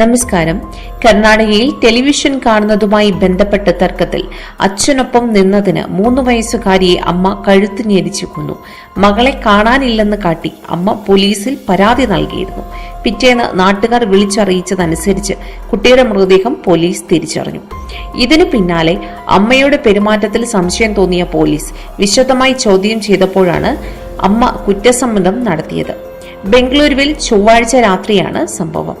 നമസ്കാരം. കർണാടകയിൽ ടെലിവിഷൻ കാണുന്നതുമായി ബന്ധപ്പെട്ട തർക്കത്തിൽ അച്ഛനൊപ്പം നിന്നതിന് മൂന്ന് വയസ്സുകാരിയെ അമ്മ കഴുത്ത് ഞെരിച്ചു കൊന്നു. മകളെ കാണാനില്ലെന്ന് കാട്ടി അമ്മ പോലീസിൽ പരാതി നൽകിയിരുന്നു. പിറ്റേന്ന് നാട്ടുകാർ വിളിച്ചറിയിച്ചതനുസരിച്ച് കുട്ടിയുടെ മൃതദേഹം പോലീസ് തിരിച്ചറിഞ്ഞു. ഇതിനു പിന്നാലെ അമ്മയുടെ പെരുമാറ്റത്തിൽ സംശയം തോന്നിയ പോലീസ് വിശദമായി ചോദ്യം ചെയ്തപ്പോഴാണ് അമ്മ കുറ്റസമ്മതം നടത്തിയത്. ബംഗളൂരുവിൽ ചൊവ്വാഴ്ച രാത്രിയാണ് സംഭവം.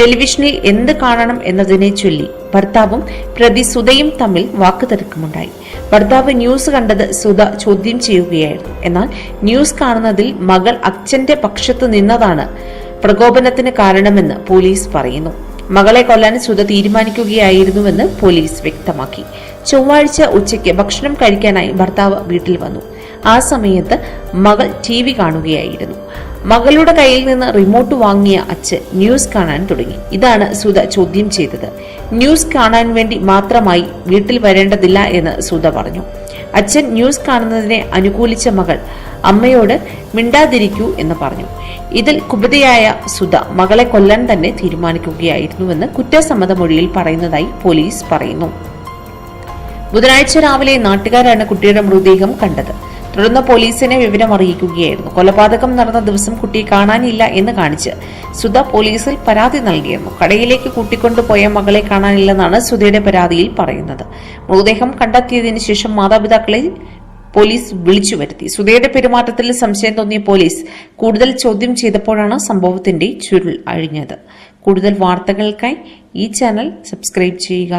ടെലിവിഷനിൽ എന്ത് കാണണം എന്നതിനെ ചൊല്ലി ഭർത്താവും പ്രതി സുധയും തമ്മിൽ വാക്കുതർക്കമുണ്ടായി. ഭർത്താവ് ന്യൂസ് കണ്ടത് സുധ ചോദ്യം ചെയ്യുകയായിരുന്നു. എന്നാൽ ന്യൂസ് കാണുന്നതിൽ മകൾ അച്ഛന്റെ പക്ഷത്തു നിന്നതാണ് പ്രകോപനത്തിന് കാരണമെന്ന് പോലീസ് പറയുന്നു. മകളെ കൊല്ലാൻ സുധ തീരുമാനിക്കുകയായിരുന്നുവെന്ന് പോലീസ് വ്യക്തമാക്കി. ചൊവ്വാഴ്ച ഉച്ചയ്ക്ക് ഭക്ഷണം കഴിക്കാനായി ഭർത്താവ് വീട്ടിൽ വന്നു. ആ സമയത്ത് മകൾ ടി വി കാണുകയായിരുന്നു. മകളുടെ കയ്യിൽ നിന്ന് റിമോട്ട് വാങ്ങിയ അച്ഛൻ ന്യൂസ് കാണാൻ തുടങ്ങി. ഇതാണ് സുധ ചോദ്യം ചെയ്തത്. ന്യൂസ് കാണാൻ വേണ്ടി മാത്രമായി വീട്ടിൽ വരേണ്ടതില്ല എന്ന് സുധ പറഞ്ഞു. അച്ഛൻ ന്യൂസ് കാണുന്നതിനെ അനുകൂലിച്ച മകൾ അമ്മയോട് മിണ്ടാതിരിക്കൂ എന്ന് പറഞ്ഞു. ഇതിൽ കുപിതയായ സുധ മകളെ കൊല്ലാൻ തന്നെ തീരുമാനിക്കുകയായിരുന്നുവെന്ന് കുറ്റസമ്മത മൊഴിയിൽ പറയുന്നതായി പോലീസ് പറയുന്നു. ബുധനാഴ്ച രാവിലെ നാട്ടുകാരാണ് കുട്ടിയുടെ മൃതദേഹം കണ്ടത്. തുടർന്ന് പോലീസിനെ വിവരം അറിയിക്കുകയായിരുന്നു. കൊലപാതകം നടന്ന ദിവസം കുട്ടിയെ കാണാനില്ല എന്ന് കാണിച്ച് സുധ പോലീസിൽ പരാതി നൽകിയിരുന്നു. കടയിലേക്ക് കൂട്ടിക്കൊണ്ടുപോയ മകളെ കാണാനില്ലെന്നാണ് സുധയുടെ പരാതിയിൽ പറയുന്നത്. മൃതദേഹം കണ്ടെത്തിയതിനു ശേഷം മാതാപിതാക്കളെ പോലീസ് വിളിച്ചു വരുത്തി. സുധയുടെ പെരുമാറ്റത്തിൽ സംശയം തോന്നിയ പോലീസ് കൂടുതൽ ചോദ്യം ചെയ്തപ്പോഴാണ് സംഭവത്തിന്റെ ചുരുൾ അഴിഞ്ഞത്. കൂടുതൽ വാർത്തകൾക്കായി ഈ ചാനൽ സബ്സ്ക്രൈബ് ചെയ്യുക.